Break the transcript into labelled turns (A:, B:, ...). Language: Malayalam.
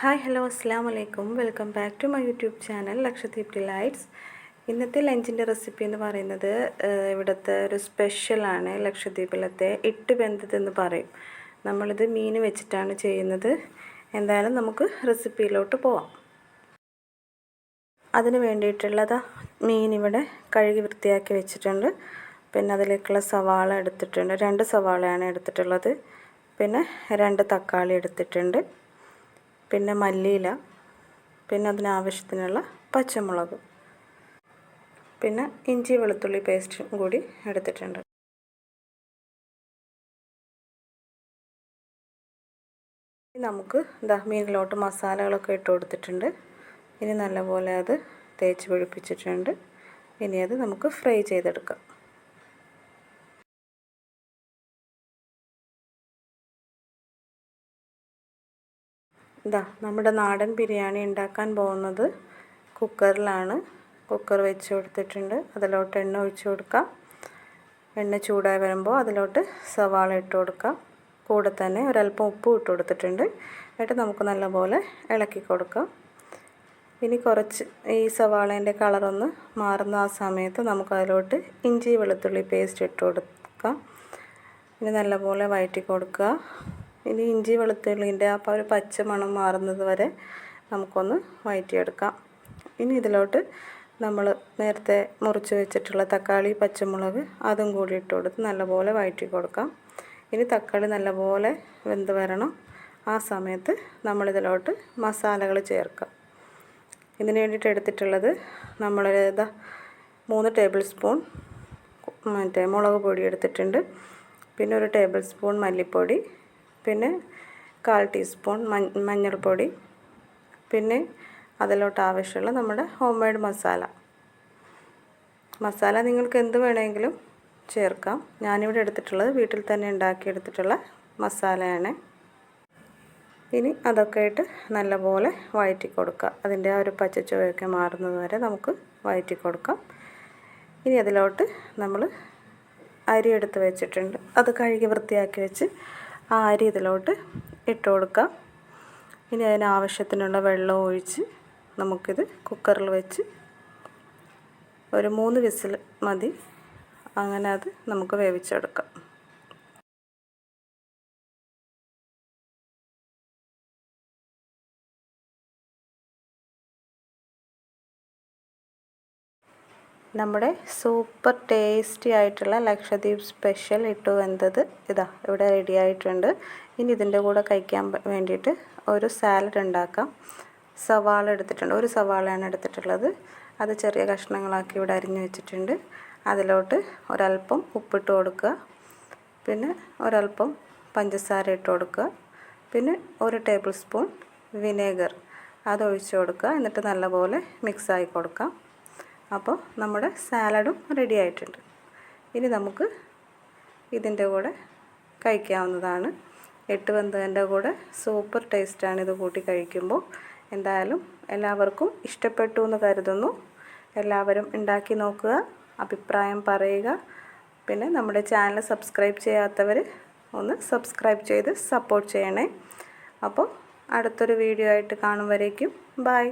A: ഹായ് ഹലോ അസ്സാം വലൈക്കും welcome back to my YouTube channel Lakshadweep delights ഇന്നത്തെ ലഞ്ചിന്റെ റെസിപ്പി എന്ന് പറയുന്നത് ഇവിടുത്തെ ഒരു സ്പെഷ്യലാണ് ലക്ഷദ്വീപിലത്തെ ഇട്ട് ബന്ധത്തെന്ന് പറയും. നമ്മളിത് മീൻ വെച്ചിട്ടാണ് ചെയ്യുന്നത്. എന്തായാലും നമുക്ക് റെസിപ്പിയിലോട്ട് പോവാം. അതിന് വേണ്ടിയിട്ടുള്ളത് മീൻ ഇവിടെ കഴുകി വൃത്തിയാക്കി വെച്ചിട്ടുണ്ട്. പിന്നെ അതിലേക്കുള്ള സവാള എടുത്തിട്ടുണ്ട്. രണ്ട് സവാളയാണ് എടുത്തിട്ടുള്ളത്. പിന്നെ രണ്ട് തക്കാളി എടുത്തിട്ടുണ്ട്. പിന്നെ മല്ലിയില പിന്നെ അതിനാവശ്യത്തിനുള്ള പച്ചമുളക് പിന്നെ ഇഞ്ചി വെളുത്തുള്ളി പേസ്റ്റും കൂടി എടുത്തിട്ടുണ്ട്. നമുക്ക് ദഹ്മീനിലോട്ട് മസാലകളൊക്കെ ഇട്ട് കൊടുത്തിട്ടുണ്ട്. ഇനി നല്ലപോലെ അത് തേച്ച് പിടിപ്പിച്ചിട്ടുണ്ട്. ഇനി അത് നമുക്ക് ഫ്രൈ ചെയ്തെടുക്കാം. ഇതാ നമ്മുടെ നാടൻ ബിരിയാണി ഉണ്ടാക്കാൻ പോകുന്നത് കുക്കറിലാണ്. കുക്കർ വെച്ച് കൊടുത്തിട്ടുണ്ട്. അതിലോട്ട് എണ്ണ ഒഴിച്ചു കൊടുക്കാം. എണ്ണ ചൂടായി വരുമ്പോൾ അതിലോട്ട് സവാള ഇട്ട് കൊടുക്കാം. കൂടെ തന്നെ ഒരല്പം ഉപ്പ് ഇട്ട് കൊടുത്തിട്ടുണ്ട്. എന്നിട്ട് നമുക്ക് നല്ലപോലെ ഇളക്കി കൊടുക്കാം. ഇനി കുറച്ച് ഈ സവാളേന്റെ കളറൊന്ന് മാറുന്ന ആ സമയത്ത് നമുക്ക് അതിലോട്ട് ഇഞ്ചി വെളുത്തുള്ളി പേസ്റ്റ് ഇട്ട് കൊടുക്കാം. ഇനി നല്ലപോലെ വഴറ്റി കൊടുക്കുക. ഇനി ഇഞ്ചി വെളുത്തുള്ളിന്റെ ആ ഒരു പച്ച മണം മാറുന്നത് വരെ നമുക്കൊന്ന് വഴറ്റിയെടുക്കാം ഇനി ഇതിലോട്ട് നമ്മൾ നേരത്തെ മുറിച്ച് വെച്ചിട്ടുള്ള തക്കാളി പച്ചമുളക് അതും കൂടി ഇട്ട് കൊടുത്ത് നല്ലപോലെ വഴറ്റി കൊടുക്കാം. ഇനി തക്കാളി നല്ലപോലെ വെന്ത് വരണം. ആ സമയത്ത് നമ്മളിതിലോട്ട് മസാലകൾ ചേർക്കാം. ഇതിന് വേണ്ടിയിട്ട് എടുത്തിട്ടുള്ളത് നമ്മൾ ഇതാ മൂന്ന് ടേബിൾ സ്പൂൺ മറ്റേ മുളക് പൊടി എടുത്തിട്ടുണ്ട്. പിന്നെ ഒരു ടേബിൾ സ്പൂൺ മല്ലിപ്പൊടി പിന്നെ കാൽ ടീസ്പൂൺ മഞ്ഞൾപ്പൊടി പിന്നെ അതിലോട്ട് ആവശ്യമുള്ള നമ്മുടെ ഹോം മെയ്ഡ് മസാല മസാല നിങ്ങൾക്ക് എന്ത് വേണമെങ്കിലും ചേർക്കാം. ഞാനിവിടെ എടുത്തിട്ടുള്ളത് വീട്ടിൽ തന്നെ ഉണ്ടാക്കിയെടുത്തിട്ടുള്ള മസാലയാണ് ഇനി അതൊക്കെ ഇട്ട് നല്ലപോലെ വഴറ്റി കൊടുക്കുക. അതിന്റെ ആ ഒരു പച്ചച്ചുവയൊക്കെ മാറുന്നത് വരെ നമുക്ക് വഴറ്റി കൊടുക്കാം. ഇനി അതിലോട്ട് നമ്മൾ അരി എടുത്ത് വെച്ചിട്ടുണ്ട്. അത് കഴുകി വൃത്തിയാക്കി വെച്ച് ആ അരി ഇതിലോട്ട് ഇട്ട് കൊടുക്കാം. ഇനി അതിന് ആവശ്യത്തിനുള്ള വെള്ളം ഒഴിച്ച് നമുക്കിത് കുക്കറിൽ വെച്ച് ഒരു മൂന്ന് വിസിൽ മതി. അങ്ങനെ അത് നമുക്ക് വേവിച്ചെടുക്കാം. നമ്മുടെ സൂപ്പർ ടേസ്റ്റി ആയിട്ടുള്ള ലക്ഷദ്വീപ് സ്പെഷ്യൽ ഇട്ടു വെന്തത് ഇതാ ഇവിടെ റെഡി ആയിട്ടുണ്ട്. ഇനി ഇതിന്റെ കൂടെ കഴിക്കാൻ വേണ്ടിയിട്ട് ഒരു സാലഡ് ഉണ്ടാക്കാം. സവാള എടുത്തിട്ടുണ്ട്. ഒരു സവാളയാണ് എടുത്തിട്ടുള്ളത്. അത് ചെറിയ കഷ്ണങ്ങളാക്കി ഇവിടെ അരിഞ്ഞു വെച്ചിട്ടുണ്ട്. അതിലോട്ട് ഒരല്പം ഉപ്പിട്ട് കൊടുക്കുക. പിന്നെ ഒരല്പം പഞ്ചസാര ഇട്ട് കൊടുക്കുക. പിന്നെ ഒരു ടേബിൾ സ്പൂൺ വിനേഗർ അത് കൊടുക്കുക. എന്നിട്ട് നല്ലപോലെ മിക്സായി കൊടുക്കാം. അപ്പോൾ നമ്മുടെ സാലഡും റെഡി ആയിട്ടുണ്ട്. ഇനി നമുക്ക് ഇതിന്റെ കൂടെ കഴിക്കാവുന്നതാണ്. എട്ട് വെന്തതിന്റെ കൂടെ സൂപ്പർ ടേസ്റ്റാണ് ഇത് കൂട്ടി കഴിക്കുമ്പോൾ. എന്തായാലും എല്ലാവർക്കും ഇഷ്ടപ്പെട്ടു എന്ന് കരുതുന്നു. എല്ലാവരും ഉണ്ടാക്കി നോക്കുക അഭിപ്രായം പറയുക. പിന്നെ നമ്മുടെ ചാനൽ സബ്സ്ക്രൈബ് ചെയ്യാത്തവർ ഒന്ന് സബ്സ്ക്രൈബ് ചെയ്ത് സപ്പോർട്ട് ചെയ്യണേ. അപ്പോൾ അടുത്തൊരു വീഡിയോ ആയിട്ട് കാണും വരേക്കും. ബൈ